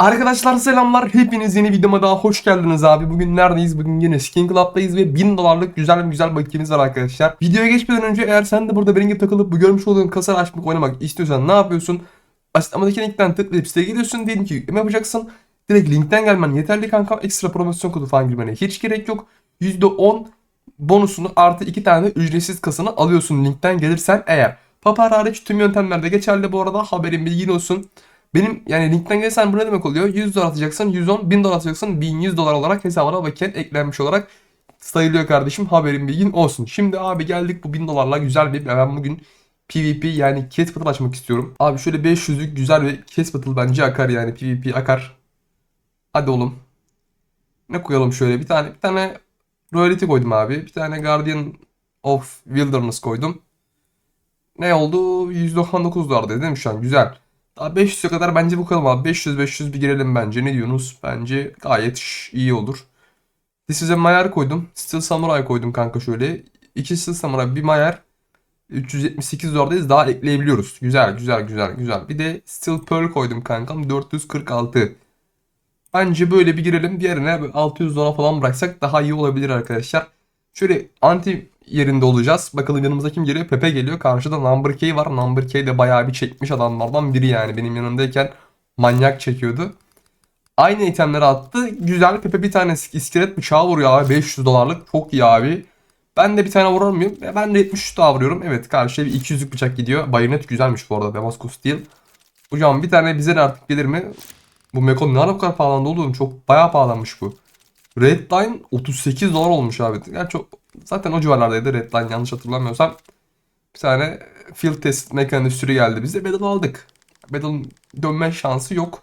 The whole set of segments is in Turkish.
Arkadaşlar selamlar. Hepiniz yeni videoma daha hoş geldiniz abi. Bugün neredeyiz? Bugün yine Skin Club'dayız ve 1000 dolarlık güzel güzel bakiyemiz var arkadaşlar. Videoya geçmeden önce eğer sen de burada benim gibi takılıp bu görmüş olduğun kasayı açmak oynamak istiyorsan ne yapıyorsun? Açıklamadaki linkten tıklayıp siteye gidiyorsun. Diyelim ki yükleme yapacaksın. Direkt linkten gelmen yeterli kanka. Ekstra promosyon kodu falan girmene hiç gerek yok. %10 bonusunu artı 2 tane ücretsiz kasını alıyorsun linkten gelirsen eğer. Papar hariç tüm yöntemlerde geçerli bu arada haberin bilgin olsun. Benim yani linkten gelirsen bu ne demek oluyor? 100 dolar atacaksın 110 1000 dolar atacaksın 1100 dolar olarak hesabına vakiyen eklenmiş olarak sayılıyor kardeşim haberin bilgin olsun. Şimdi abi geldik bu 1000 dolarla güzel bir ben bugün PvP yani Case Battle açmak istiyorum. Abi şöyle 500'lük güzel bir Case Battle bence akar yani PvP akar. Hadi oğlum. Ne koyalım şöyle bir tane bir tane Royalty koydum abi. Bir tane Guardian of Wilderness koydum. Ne oldu? 199 dolar dedim şu an güzel. Daha 500'e kadar bence kadar abi. 500-500 bir girelim bence. Ne diyorsunuz? Bence gayet iyi olur. This is a Mayer koydum. Steel Samurai koydum kanka şöyle. İki Steel Samurai bir Mayer. 378 dolardayız. Daha ekleyebiliyoruz. Güzel güzel güzel güzel. Bir de Steel Pearl koydum kankam. 446. Bence böyle bir girelim. Diğerine böyle 600 dolar falan bıraksak daha iyi olabilir arkadaşlar. Şöyle anti yerinde olacağız. Bakalım yanımıza kim geliyor? Pepe geliyor. Karşıda Number K var. Number K de bayağı bir çekmiş adamlardan biri yani. Benim yanımdayken manyak çekiyordu. Aynı itemleri attı. Güzel. Pepe bir tane iskelet bıçağı vuruyor abi. 500 dolarlık. Çok iyi abi. Ben de bir tane vurar mıyım? E, Ben de 73 daha vuruyorum. Evet karşıya bir 200'lük bıçak gidiyor. Bayonet güzelmiş bu arada. Damascus Steel. Hocam bir tane bize de artık gelir mi? Bu Mekon ne ara bu kadar pahalandı oğlum? Çok bayağı pahalanmış bu. Redline 38 dolar olmuş abi. Yani çok zaten o civarlardaydı Redline yanlış hatırlamıyorsam. Bir tane field test mekanizması geldi bize. Battle aldık. Battle dönme şansı yok.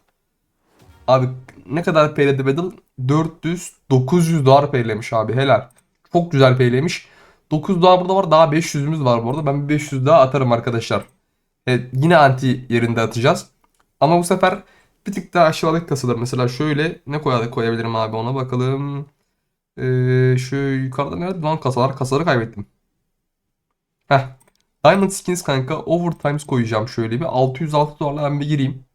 Abi ne kadar payledi Battle? 400 900 dolar paylemiş abi helal. Çok güzel paylemiş. 900 dolar burada var. Daha 500'ümüz var bu arada. Ben bir 500 daha atarım arkadaşlar. Evet, yine anti yerinde atacağız. Ama bu sefer bir tık daha aşağılık kasılır. Mesela şöyle ne koyalım koyabilirim abi ona bakalım. Ee, şu yukarıda nerede lan kasalar? Kasaları kaybettim. Heh. Diamond Skins kanka Overtimes koyacağım şöyle bir. 606 dolarla ben bir gireyim.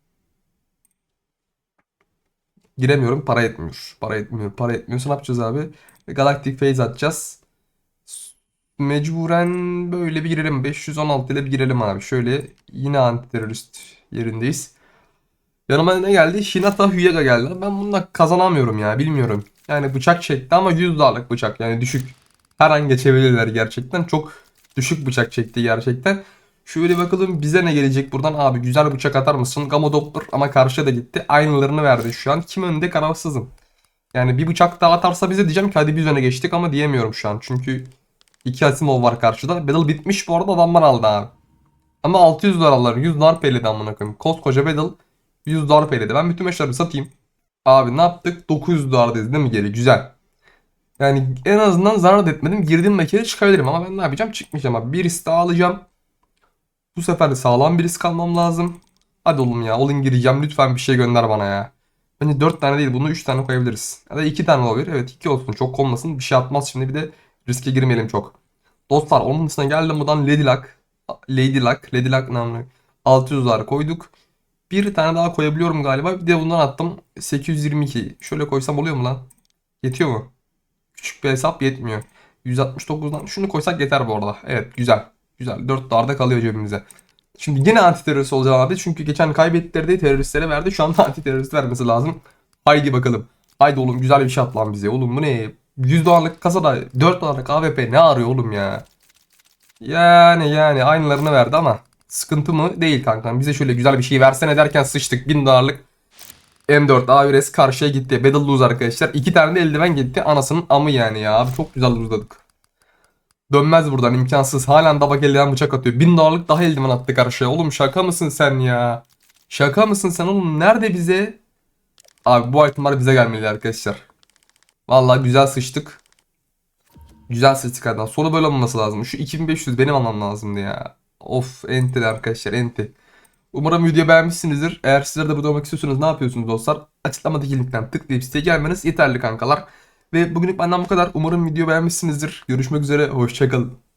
Giremiyorum. Para etmiyor. Para etmiyor. Para etmiyorsa ne yapacağız abi? Galactic Phase atacağız. Mecburen böyle bir girelim. 516 ile bir girelim abi. Şöyle yine anti terörist yerindeyiz. Yanıma ne geldi? Hinata Hyuga geldi. Ben bununla kazanamıyorum ya. Bilmiyorum. Yani bıçak çekti ama 100 dolarlık bıçak. Yani düşük. Her an geçebilirler gerçekten. Çok düşük bıçak çekti gerçekten. Şöyle bakalım bize ne gelecek buradan. Abi güzel bıçak atar mısın? Gamma Doppler ama karşıya da gitti. Aynılarını verdi şu an. Kim önde kararsızım. Yani bir bıçak daha atarsa bize diyeceğim ki hadi biz öne geçtik ama diyemiyorum şu an. Çünkü iki Asimov var karşıda. Battle bitmiş bu arada adamlar aldı abi. Ama 600 dolar aldılar. 100 dolar peyledi amına koyayım. Koskoca Battle 100 dolar peyledi. Ben bütün maçlarımı satayım. Abi ne yaptık? 900 dolardayız değil mi geri? Güzel. Yani en azından zarar etmedim. Girdiğim mekere çıkabilirim ama ben ne yapacağım? Çıkmayacağım abi. Bir risk alacağım. Bu sefer de sağlam bir risk almam lazım. Hadi oğlum ya. Olin gireceğim. Lütfen bir şey gönder bana ya. Bence 4 tane değil. Bunu 3 tane koyabiliriz. Ya da 2 tane olabilir. Evet 2 olsun. Çok konmasın. Bir şey atmaz şimdi. Bir de riske girmeyelim çok. Dostlar onun dışına geldim buradan Lady Luck. Lady Luck. Lady Luck namlı 600 dolar koyduk. Bir tane daha koyabiliyorum galiba. Bir de bundan attım. 822. Şöyle koysam oluyor mu lan? Yetiyor mu? Küçük bir hesap yetmiyor. 169'dan şunu koysak yeter bu arada. Evet güzel. Güzel. 4 dolarda kalıyor cebimize. Şimdi yine anti terörist olacağım abi. Çünkü geçen kaybettirdiği teröristlere verdi. Şu anda anti terörist vermesi lazım. Haydi bakalım. Haydi oğlum güzel bir şey at lan bize. Oğlum bu ne? 100 dolarlık kasada 4 dolarlık AWP ne arıyor oğlum ya? Yani yani aynılarını verdi ama sıkıntı mı? Değil kankam. Bize şöyle güzel bir şey versene derken sıçtık. 1000 dolarlık M4 A1S karşıya gitti. Battle lose arkadaşlar. İki tane de eldiven gitti. Anasının amı yani ya. Abi çok güzel lose'ladık. Dönmez buradan imkansız. Halen dabak eldiven bıçak atıyor. 1000 dolarlık daha eldiven attı karşıya. Oğlum şaka mısın sen ya? Şaka mısın sen oğlum? Nerede bize? Abi bu itemlar bize gelmeli arkadaşlar. Vallahi güzel sıçtık. Güzel sıçtık adam. Sonu böyle olmaması lazım. Şu 2500 benim almam lazımdı ya. Of enti arkadaşlar enti. Umarım videoyu beğenmişsinizdir. Eğer sizler de burada olmak istiyorsanız ne yapıyorsunuz dostlar? Açıklamadaki linkten tıklayıp siteye gelmeniz yeterli kankalar. Ve bugünlük benden bu kadar. Umarım video beğenmişsinizdir. Görüşmek üzere. Hoşçakalın.